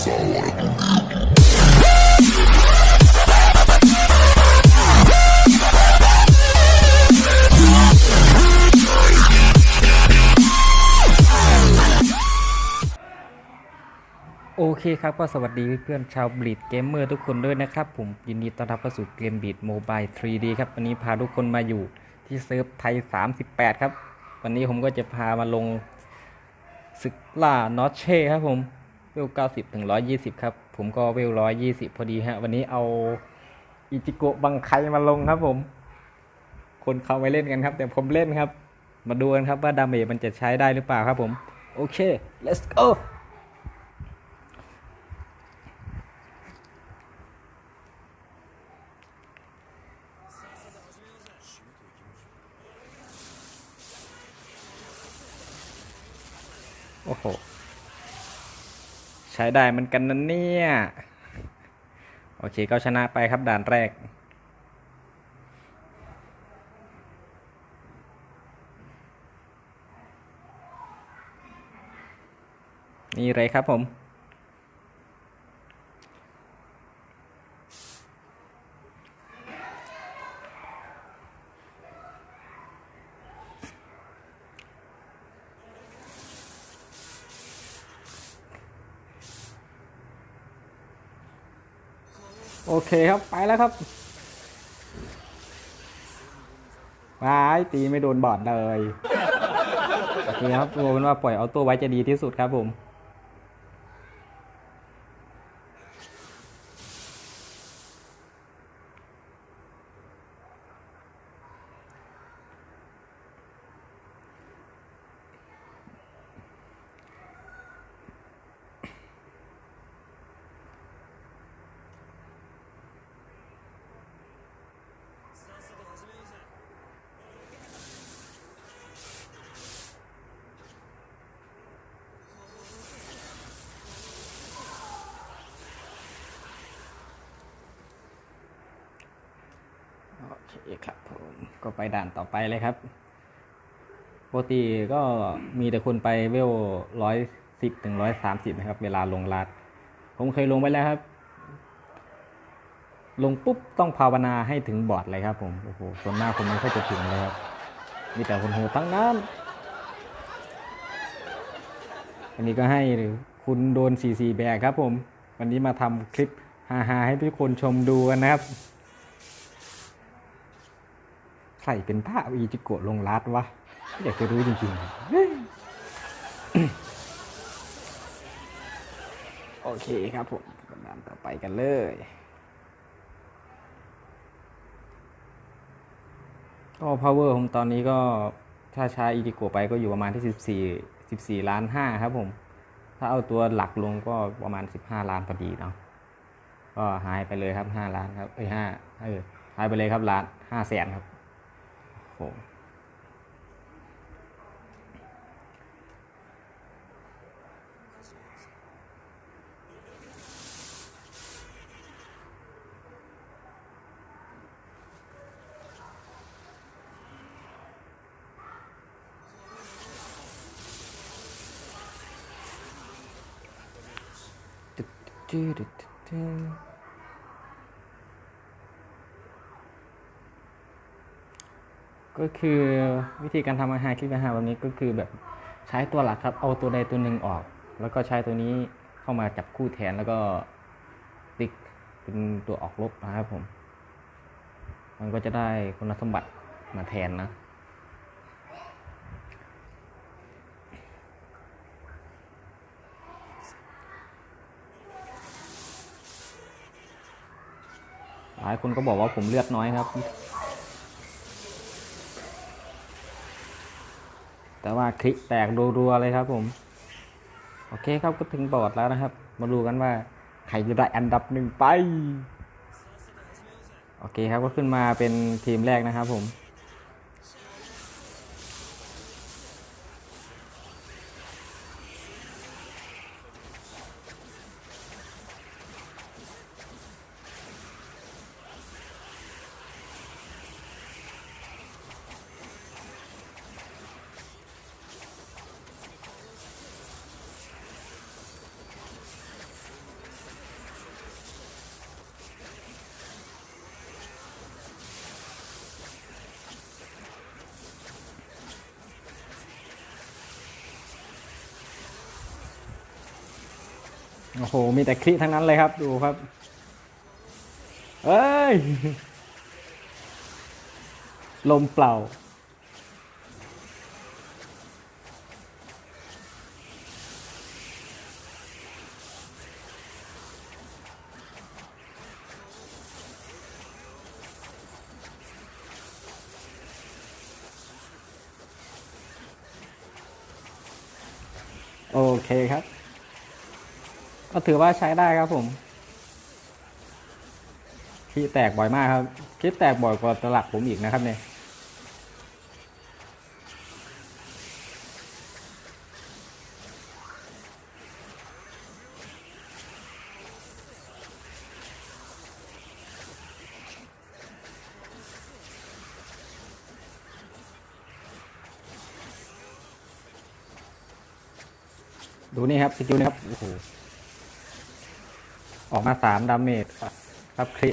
โอเคครับก็สวัสดีเพื่อนชาวบลีดเกมเมอร์ทุกคนด้วยนะครับ ผมยินดีต้อนรับเข้าสู่เกมบีดโมบาย 3D ครับ วันนี้พาทุกคนมาอยู่ที่เซิร์ฟไทย 38 ครับ วันนี้ผมก็จะพามาลงศึกล่านอตเช่ครับผม เวล90ถึง120ครับ ผมก็เวล120พอดีฮะ วันนี้เอาอิจิโกะบังไคมาลงครับผม คนเขาไปเล่นกันครับ แต่ผมเล่นครับ มาดูกันครับว่าดาเมจมันจะใช้ได้หรือเปล่าครับผม โอเค let's go โอ้โห ช้ได้เหมือนกันนะเนี่ย โอเคก็ชนะไปครับด่านแรก นี่เลยครับผม โอเคครับไปแล้วครับว้ายตีไม่โดนบอดเลยโอเคครับรวมเป็นว่าปล่อยเอาตัวไว้จะดีที่สุดครับผม เคครับผมก็ไปด่านต่อไปเลยครับปกติก็มีแต่คนไปเวลร้อยสิบถึงร้อยสามสิบนะครับ เวลาลงลัด ผมเคยลงไปแล้วครับ ลงปุ๊บต้องภาวนาให้ถึงบอร์ดเลยครับผม โอ้โหส่วนมาผมไม่ค่อยจะถึงเลยครับ มีแต่คนโหทั้งนั้นอันนี้ก็ให้คุณโดน CC แบกครับผม วันนี้มาทำคลิปฮาๆให้ทุกคนชมดูกันนะครับ ใส่เป็นผ้าอีจิโกะลงรัดวะอยากจะรู้จริงๆ โอเคครับผมกำลังต่อไปกันเลย ก็ power ผมตอนนี้ก็ ถ้าใช้อีจิโกะไปก็อยู่ประมาณที่ 14 14 ล้าน5ครับผม ถ้าเอาตัวหลักลงก็ประมาณ 15 ล้านพอดีเนาะก็หายไปเลยครับ 5 ล้านครับ เอ้ย5เออหายไปเลยครับล้าน5แสนครับ โอ้โหตึ๊ดตึ๊ดตึ๊ดตึ๊ด ก็คือวิธีการทำอาหารคลิปอาหารแบบนี้ก็คือแบบใช้ตัวหลักครับ เอาตัวใดตัวหนึ่งออก แล้วก็ใช้ตัวนี้เข้ามาจับคู่แทนแล้วก็ติ๊กเป็นตัวออกลบนะครับผม มันก็จะได้คุณสมบัติมาแทนนะหลายคนก็บอกว่าผมเลือดน้อยครับ แต่ว่าคลิกแตกรัวๆเลยครับผม โอเคครับก็ถึงบอร์ดแล้วนะครับ มาดูกันว่าใครจะได้อันดับหนึ่งไป โอเคครับก็ขึ้นมาเป็นทีมแรกนะครับผม โอ้โห มีแต่คลิทั้งนั้นเลยครับดูครับ เอ้ย ลมเปล่า โอเคครับ ก็ถือว่าใช้ได้ครับผมขี้แตกบ่อยมากครับขี้แตกบ่อยกว่าตลับผมอีกนะครับเนี่ยดูนี่ครับสกิลนี่ครับโอ้โห ออกมาสามดาเมจครับ ครับคลิ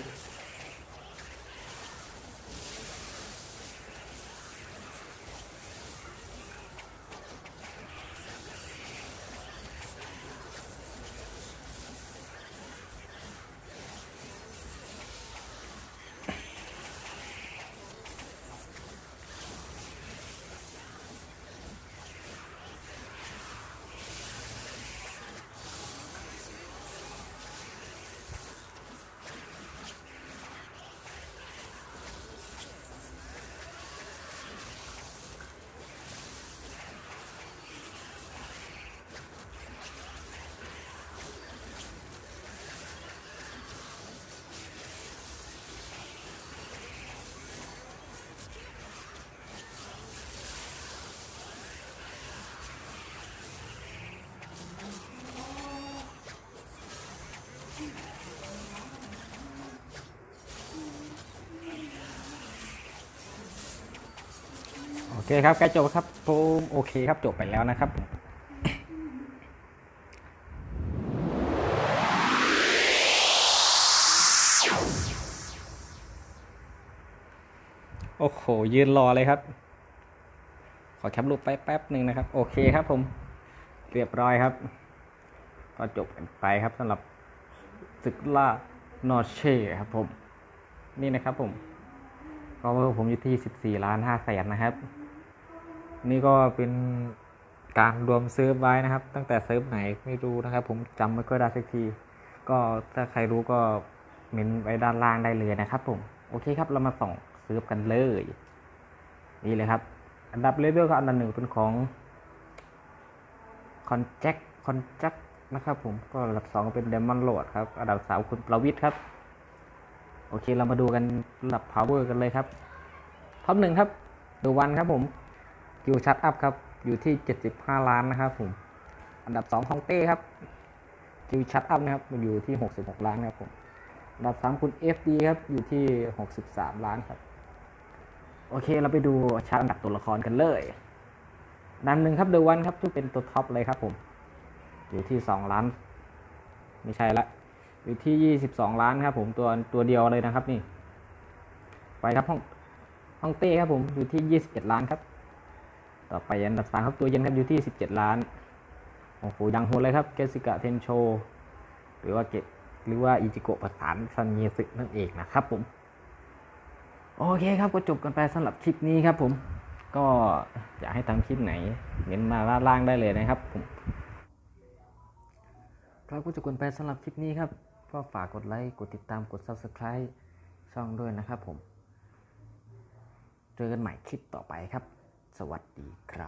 เคครับใกล้จบครับผมโอเคครับจบไปแล้วนะครับโอ้โห ยืนรอเลยครับ ขอแคปรูปไปแป๊บหนึ่งนะครับ โอเคครับผม เรียบร้อยครับ ก็จบกันไปครับสำหรับศึกล่านอเช่ครับผม นี่นะครับผม ก็ผมอยู่ที่ 14 ล้าน5แสนนะครับ นี่ก็เป็นการรวมเซิร์ฟไว้นะครับ ตั้งแต่เซิร์ฟไหนไม่รู้นะครับ ผมจำไม่ค่อยได้สักที ก็ถ้าใครรู้ก็เมนไว้ด้านล่างได้เลยนะครับผมโอเคครับเรามาส่องเซิร์ฟกันเลย นี่เลยครับ อันดับเลเวลก็อันดับหนึ่งเป็นของคอนแจ็คคอนแจ็คนะครับผมก็อันดับสองเป็นเดมอนโหลดครับอันดับสามคุณประวิทย์ครับ โอเคเรามาดูกันระดับ power กันเลยครับท็อปหนึ่งครับดูวันครับผม กิวชัดอัพครับ อยู่ที่ 75 ล้านนะครับผม อันดับ2ฮองเต้ครับกิวชัดอัพนะครับอยู่ที่ 66 ล้านครับผมอันดับ 3 คุณ FD ครับอยู่ที่ 63 ล้านครับ โอเคเราไปดูชาร์ตอันดับตัวละครกันเลยอันดับหนึ่งครับเดวันครับที่เป็นตัวท็อปเลยครับผม อยู่ที่ 2 ล้าน ไม่ใช่ละ อยู่ที่ 22 ล้านครับผมตัวตัวเดียวเลยนะครับนี่ ไปครับห้องห้องเต้ครับผมอยู่ที่ 21 ล้านครับ ต่อไปอันดับสามครับตัวเย็นครับอยู่ที่ 17 ล้าน โอ้โหยังโหดเลยครับเกสิกะเทนโช หรือว่าเกหรือว่าอิจิโกะประสานซันเยสึนั่นเองนะครับผม โอเคครับก็จบกันไปสำหรับคลิปนี้ครับผม ก็อยากให้ทำคลิปไหนเม้นมาล่างได้เลยนะครับผมครับก็จบกันไปสำหรับคลิปนี้ครับ ก็ฝากกดไลค์กดติดตามกด Subscribe ช่องด้วยนะครับผม เจอกันใหม่คลิปต่อไปครับ สวัสดีครับ